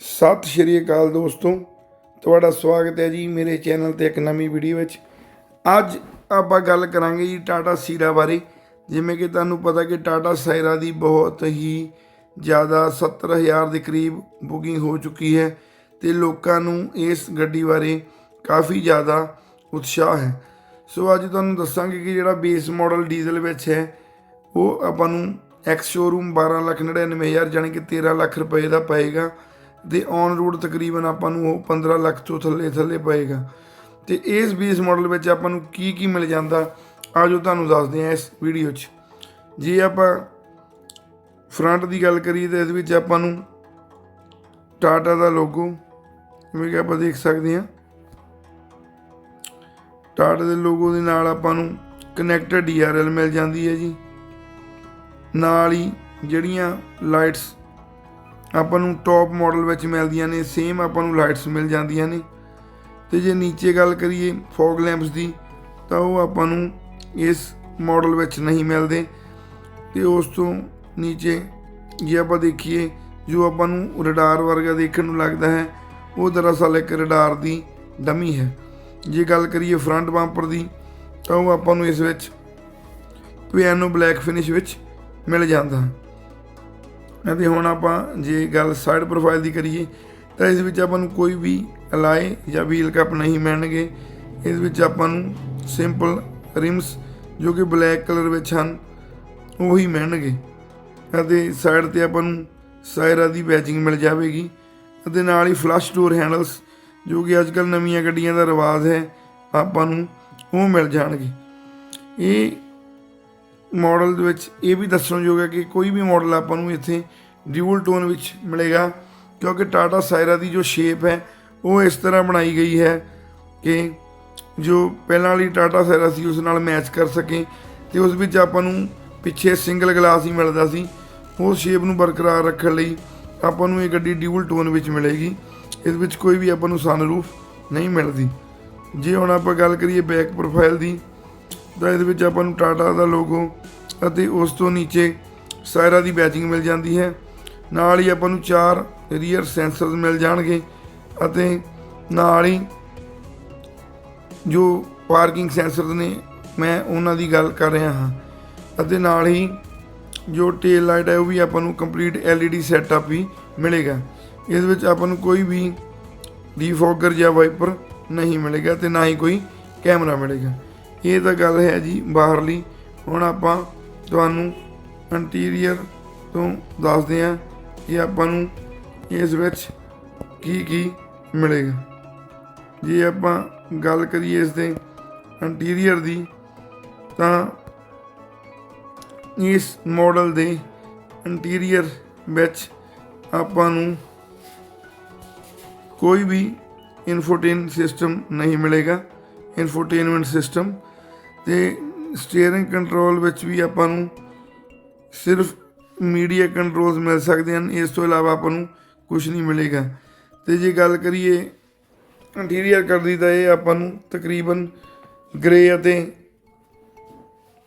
ਸਤਿ ਸ਼੍ਰੀ ਅਕਾਲ ਦੋਸਤੋ। ਤੁਹਾਡਾ ਸਵਾਗਤ ਹੈ ਜੀ ਮੇਰੇ ਚੈਨਲ ਤੇ ਇੱਕ ਨਵੀਂ ਵੀਡੀਓ ਵਿੱਚ। ਅੱਜ ਆਪਾਂ ਗੱਲ ਕਰਾਂਗੇ ਜੀ ਟਾਟਾ ਸੀਰਾ ਬਾਰੇ। ਜਿਵੇਂ ਕਿ ਤੁਹਾਨੂੰ ਪਤਾ ਕਿ ਟਾਟਾ ਸਾਇਰਾ ਦੀ ਬਹੁਤ ਹੀ ਜ਼ਿਆਦਾ 70000 ਦੇ ਕਰੀਬ ਬੁਕਿੰਗ ਹੋ ਚੁੱਕੀ ਹੈ ਤੇ ਲੋਕਾਂ ਨੂੰ ਇਸ ਗੱਡੀ ਬਾਰੇ ਕਾਫੀ ਜ਼ਿਆਦਾ ਉਤਸ਼ਾਹ ਹੈ। ਸੋ ਅੱਜ ਤੁਹਾਨੂੰ ਦੱਸਾਂਗੇ ਕਿ ਜਿਹੜਾ ਬੇਸ ਮਾਡਲ ਡੀਜ਼ਲ ਵਿੱਚ ਹੈ, ਉਹ ਆਪਾਂ ਨੂੰ ਐਕਸ ਸ਼ੋਰੂਮ 12 ਲੱਖ 99 ਹਜ਼ਾਰ ਜਾਣੀ ਕਿ 13 ਲੱਖ ਰੁਪਏ ਦਾ ਪਏਗਾ। ਦੇ ਔਨ ਰੋਡ ਤਕਰੀਬਨ ਆਪਾਂ ਨੂੰ ਉਹ 15 ਲੱਖ ਤੋਂ ਥੱਲੇ ਥੱਲੇ ਪਏਗਾ। ਤੇ ਇਸ ਬੇਸ ਮਾਡਲ ਵਿੱਚ ਆਪਾਂ ਨੂੰ ਕੀ ਕੀ ਮਿਲ ਜਾਂਦਾ, ਆਜੋ ਤੁਹਾਨੂੰ ਦੱਸਦੇ ਹਾਂ ਇਸ ਵੀਡੀਓ 'ਚ। ਜੇ ਆਪਾਂ ਫਰੰਟ ਦੀ ਗੱਲ ਕਰੀਏ ਤਾਂ ਇਸ ਵਿੱਚ ਆਪਾਂ ਨੂੰ ਟਾਟਾ ਦਾ ਲੋਗੋ ਜਿਵੇਂ ਕਿ ਆਪਾਂ ਦੇਖ ਸਕਦੇ ਹਾਂ। ਟਾਟਾ ਦੇ ਲੋਗੋ ਦੇ ਨਾਲ ਆਪਾਂ ਨੂੰ ਕਨੈਕਟਡ ਡੀਆਰਐਲ ਮਿਲ ਜਾਂਦੀ ਹੈ ਜੀ। ਨਾਲ ਹੀ ਜਿਹੜੀਆਂ ਲਾਈਟਸ ਆਪਾਂ ਨੂੰ ਟੌਪ ਮਾਡਲ ਵਿੱਚ ਮਿਲਦੀਆਂ ਨੇ ਸੇਮ ਆਪਾਂ ਨੂੰ ਲਾਈਟਸ ਮਿਲ ਜਾਂਦੀਆਂ ਨੇ। ਤੇ ਜੇ ਨੀਚੇ ਗੱਲ ਕਰੀਏ ਫੌਗ ਲੈਂਪਸ ਦੀ, ਤਾਂ ਉਹ ਆਪਾਂ ਨੂੰ ਇਸ ਮਾਡਲ ਵਿੱਚ ਨਹੀਂ ਮਿਲਦੇ। ਤੇ ਉਸ ਤੋਂ ਨੀਚੇ ਜੇ ਆਪਾਂ ਦੇਖੀਏ, ਜੋ ਆਪਾਂ ਨੂੰ ਰਡਾਰ ਵਰਗਾ ਦੇਖਣ ਨੂੰ ਲੱਗਦਾ ਹੈ, ਉਹ ਦਰਅਸਲ ਇੱਕ ਰਡਾਰ ਦੀ ਡਮੀ ਹੈ। ਜੇ ਗੱਲ ਕਰੀਏ ਫਰੰਟ ਬੰਪਰ ਦੀ, ਤਾਂ ਉਹ ਆਪਾਂ ਨੂੰ ਇਸ ਵਿੱਚ ਪਿਆਨੋ ਬਲੈਕ ਫਿਨਿਸ਼ ਵਿੱਚ ਮਿਲ ਜਾਂਦਾ ਹੈ। ਅਤੇ ਹੁਣ ਆਪਾਂ ਜੇ ਗੱਲ ਸਾਈਡ ਪ੍ਰੋਫਾਈਲ ਦੀ ਕਰੀਏ, ਤਾਂ ਇਸ ਵਿੱਚ ਆਪਾਂ ਨੂੰ ਕੋਈ ਵੀ ਅਲਾਈ ਜਾਂ ਵੀਲ ਕੱਪ ਨਹੀਂ ਮਿਲਣਗੇ। ਇਸ ਵਿੱਚ ਆਪਾਂ ਨੂੰ ਸਿੰਪਲ ਰਿਮਸ ਜੋ ਕਿ ਬਲੈਕ ਕਲਰ ਵਿੱਚ ਹਨ, ਉਹੀ ਮਿਲਣਗੇ। ਅਤੇ ਸਾਈਡ ਤੇ ਆਪਾਂ ਨੂੰ ਸਾਇਰਾ ਦੀ ਬੈਚਿੰਗ ਮਿਲ ਜਾਵੇਗੀ। ਅਤੇ ਨਾਲ ਹੀ ਫਲਸ਼ ਡੋਰ ਹੈਂਡਲਸ ਜੋ ਕਿ ਅੱਜਕੱਲ ਨਵੀਆਂ ਗੱਡੀਆਂ ਦਾ ਰਿਵਾਜ ਹੈ, ਆਪਾਂ ਨੂੰ ਉਹ ਮਿਲ ਜਾਣਗੇ। ਇਹ ਮਾਡਲ ਦੇ ਵਿੱਚ ਇਹ ਵੀ ਦੱਸਣਯੋਗ ਹੈ ਕਿ ਕੋਈ ਵੀ ਮਾਡਲ ਆਪਾਂ ਨੂੰ ਇੱਥੇ ਡਿਊਲ ਟੋਨ ਵਿੱਚ ਮਿਲੇਗਾ, ਕਿਉਂਕਿ ਟਾਟਾ ਸਾਇਰਾ ਦੀ ਜੋ ਸ਼ੇਪ ਹੈ, ਉਹ ਇਸ ਤਰ੍ਹਾਂ ਬਣਾਈ ਗਈ ਹੈ ਕਿ ਜੋ ਪਹਿਲਾਂ ਵਾਲੀ ਟਾਟਾ ਸਾਇਰਾ ਸੀ, ਉਸ ਨਾਲ ਮੈਚ ਕਰ ਸਕੇ ਤੇ ਉਸ ਵਿੱਚ ਆਪਾਂ ਨੂੰ ਪਿੱਛੇ ਸਿੰਗਲ ਗਲਾਸ ਹੀ ਮਿਲਦਾ ਸੀ। ਉਸ ਸ਼ੇਪ ਨੂੰ ਬਰਕਰਾਰ ਰੱਖਣ ਲਈ ਆਪਾਂ ਨੂੰ ਇਹ ਗੱਡੀ ਡਿਊਲ ਟੋਨ ਵਿੱਚ ਮਿਲੇਗੀ। ਇਸ ਵਿੱਚ ਕੋਈ ਵੀ ਆਪਾਂ ਨੂੰ ਸਨਰੂਫ ਨਹੀਂ ਮਿਲਦੀ। ਜੇ ਹੁਣ ਆਪਾਂ ਗੱਲ ਕਰੀਏ ਬੈਕ ਪ੍ਰੋਫਾਈਲ ਦੀ ਤਾਂ ਇਹਦੇ ਵਿੱਚ ਆਪਾਂ ਨੂੰ ਟਾਟਾ ਦਾ ਲੋਗੋ ਅਤੇ ਉਸ ਤੋਂ ਨੀਚੇ ਸਾਇਰਾ ਦੀ ਬੈਚਿੰਗ ਮਿਲ ਜਾਂਦੀ ਹੈ। ਨਾਲ ਹੀ ਆਪਾਂ ਨੂੰ ਚਾਰ ਰੀਅਰ ਸੈਂਸਰਸ ਮਿਲ ਜਾਣਗੇ ਅਤੇ ਨਾਲ ਹੀ ਜੋ ਪਾਰਕਿੰਗ ਸੈਂਸਰਸ ਨੇ, ਮੈਂ ਉਹਨਾਂ ਦੀ ਗੱਲ ਕਰ ਰਿਹਾ ਹਾਂ ਅਤੇ ਨਾਲ ਹੀ ਜੋ ਟੇਲ ਲਾਈਟ ਹੈ, ਉਹ ਵੀ ਆਪਾਂ ਨੂੰ ਕੰਪਲੀਟ LED ਸੈਟਅਪ ਵੀ ਮਿਲੇਗਾ। ਇਸ ਵਿੱਚ ਆਪਾਂ ਨੂੰ ਕੋਈ ਵੀ ਡੀਫੋਗਰ ਜਾਂ ਵਾਈਪਰ ਨਹੀਂ ਮਿਲੇਗਾ ਤੇ ਨਾ ਹੀ ਕੋਈ ਕੈਮਰਾ ਮਿਲੇਗਾ। ਇਹ ਤਾਂ ਗੱਲ ਹੈ ਜੀ ਬਾਹਰਲੀ। ਹੁਣ ਆਪਾਂ ਤੁਹਾਨੂੰ ਇੰਟੀਰੀਅਰ ਤੋਂ ਦੱਸਦੇ ਹਾਂ ਕਿ ਆਪਾਂ ਨੂੰ ਇਸ ਵਿੱਚ ਕੀ ਕੀ ਮਿਲੇਗਾ। ਜੇ ਆਪਾਂ ਗੱਲ ਕਰੀਏ ਇਸ ਦੇ ਇੰਟੀਰੀਅਰ ਦੀ, ਤਾਂ ਇਸ ਮਾਡਲ ਦੇ ਇੰਟੀਰੀਅਰ ਵਿੱਚ ਆਪਾਂ ਨੂੰ ਕੋਈ ਵੀ ਇਨਫੋਟੇਨ ਸਿਸਟਮ ਨਹੀਂ ਮਿਲੇਗਾ। ਇਨਫੋਟੇਨਮੈਂਟ ਸਿਸਟਮ ਤੇ ਸਟੀਅਰਿੰਗ ਕੰਟਰੋਲ ਵਿੱਚ ਵੀ ਆਪਾਂ ਨੂੰ ਸਿਰਫ ਮੀਡੀਆ ਕੰਟਰੋਲਸ ਮਿਲ ਸਕਦੇ ਹਨ, ਇਸ ਤੋਂ ਇਲਾਵਾ ਆਪਾਂ ਨੂੰ ਕੁਝ ਨਹੀਂ ਮਿਲੇਗਾ। ਤੇ ਜੇ ਗੱਲ ਕਰੀਏ ਇੰਟੀਰੀਅਰ ਕਰਦੀ ਤਾਂ ਇਹ ਆਪਾਂ ਨੂੰ ਤਕਰੀਬਨ ਗ੍ਰੇ ਅਤੇ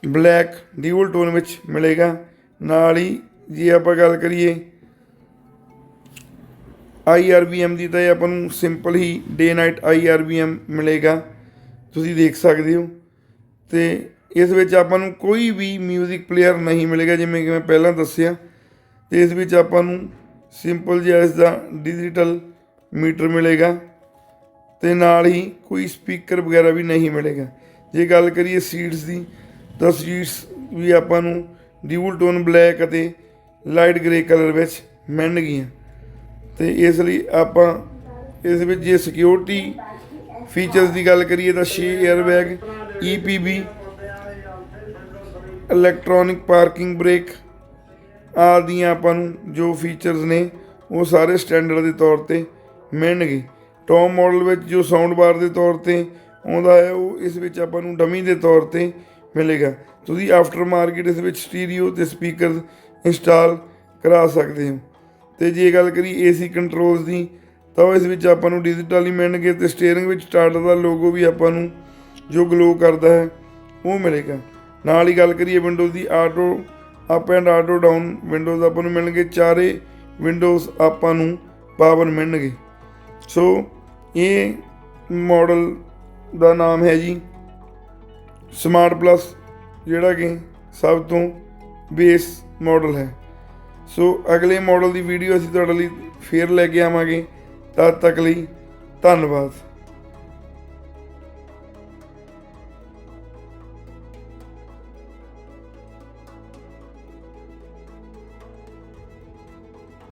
ਬਲੈਕ ਡਿਊਲ ਟੋਨ ਵਿੱਚ ਮਿਲੇਗਾ। ਨਾਲ ਹੀ ਜੇ ਆਪਾਂ ਗੱਲ ਕਰੀਏ IRBM ਦੀ, ਤਾਂ ਇਹ ਆਪਾਂ ਨੂੰ ਸਿੰਪਲ ਹੀ ਡੇ ਨਾਈਟ IRBM ਮਿਲੇਗਾ। ਤੁਸੀਂ ਦੇਖ ਸਕਦੇ ਹੋ। ਤੇ ਇਸ ਵਿੱਚ ਆਪਾਂ ਨੂੰ ਕੋਈ ਵੀ 뮤직 ਪਲੇਅਰ ਨਹੀਂ ਮਿਲੇਗਾ, ਜਿਵੇਂ ਕਿ ਮੈਂ ਪਹਿਲਾਂ ਦੱਸਿਆ। ਤੇ ਇਸ ਵਿੱਚ ਆਪਾਂ ਨੂੰ ਸਿੰਪਲ ਜਿਹਾ ਇਸ ਦਾ ਡਿਜੀਟਲ ਮੀਟਰ ਮਿਲੇਗਾ ਤੇ ਨਾਲ ਹੀ ਕੋਈ ਸਪੀਕਰ ਵਗੈਰਾ ਵੀ ਨਹੀਂ ਮਿਲੇਗਾ। ਜੇ ਗੱਲ ਕਰੀਏ ਸੀਟਸ ਦੀ, ਤਾਂ ਸੀਟਸ ਵੀ ਆਪਾਂ ਨੂੰ ਡਿਊਲ ਟੋਨ ਬਲੈਕ ਅਤੇ ਲਾਈਟ ਗ੍ਰੇ ਕਲਰ ਵਿੱਚ ਮਿਲਣਗੀਆਂ ਤੇ ਇਸ ਲਈ ਆਪਾਂ ਇਸ ਵਿੱਚ ਜੇ ਸਿਕਿਉਰਿਟੀ ਫੀਚਰਸ ਦੀ ਗੱਲ ਕਰੀਏ ਤਾਂ 6 에ਅਰ EPB ਇਲੈਕਟ੍ਰੋਨਿਕ ਪਾਰਕਿੰਗ ਬ੍ਰੇਕ ਆਦੀਆਂ ਆਪਾਂ ਨੂੰ ਜੋ ਫੀਚਰਸ ਨੇ, ਉਹ ਸਾਰੇ ਸਟੈਂਡਰਡ ਦੇ ਤੌਰ ਤੇ ਮਿਲਣਗੇ। ਟੌਪ ਮਾਡਲ ਵਿੱਚ ਜੋ ਸਾਊਂਡ ਬਾਰ ਦੇ ਤੌਰ ਤੇ ਆਉਂਦਾ ਹੈ, ਉਹ ਇਸ ਵਿੱਚ ਆਪਾਂ ਨੂੰ ਡਮੀ ਦੇ ਤੌਰ ਤੇ ਮਿਲੇਗਾ। ਤੁਸੀਂ ਆਫਟਰ ਮਾਰਕੀਟ ਇਸ ਵਿੱਚ ਸਟੀਰੀਓ ਤੇ ਸਪੀਕਰ ਇੰਸਟਾਲ ਕਰਾ ਸਕਦੇ ਹੋ। ਤੇ ਜੇ ਗੱਲ ਕਰੀ ਏਸੀ ਕੰਟਰੋਲਸ ਦੀ, ਤਾਂ ਉਹ ਇਸ ਵਿੱਚ ਆਪਾਂ ਨੂੰ ਡਿਜੀਟਲ ਹੀ ਮਿਲਣਗੇ ਤੇ ਸਟੀਅਰਿੰਗ ਵਿੱਚ ਟਾਟਾ ਦਾ ਲੋਗੋ ਵੀ ਆਪਾਂ ਨੂੰ ਜੋ ਗਲੋ ਕਰਦਾ ਹੈ, ਉਹ ਮਿਲੇਗਾ। ਨਾਲ ਹੀ ਗੱਲ ਕਰੀਏ windows the auto up and auto down windows ਆਪਾਂ ਨੂੰ ਮਿਲਣਗੇ, ਚਾਰੇ ਵਿੰਡੋਜ਼ ਆਪਾਂ ਨੂੰ ਪਾਵਰ ਮਿਲਣਗੇ। ਸੋ ਇਹ ਮਾਡਲ ਦਾ ਨਾਮ ਹੈ ਜੀ ਸਮਾਰਟ ਪਲੱਸ ਜਿਹੜਾ ਕਿ ਸਭ ਤੋਂ ਬੇਸ ਮਾਡਲ ਹੈ। ਸੋ ਅਗਲੇ ਮਾਡਲ ਦੀ ਵੀਡੀਓ ਅਸੀਂ ਤੁਹਾਡੇ ਲਈ ਫੇਰ ਲੈ ਕੇ ਆਵਾਂਗੇ। ਤਦ ਤੱਕ ਲਈ ਧੰਨਵਾਦ।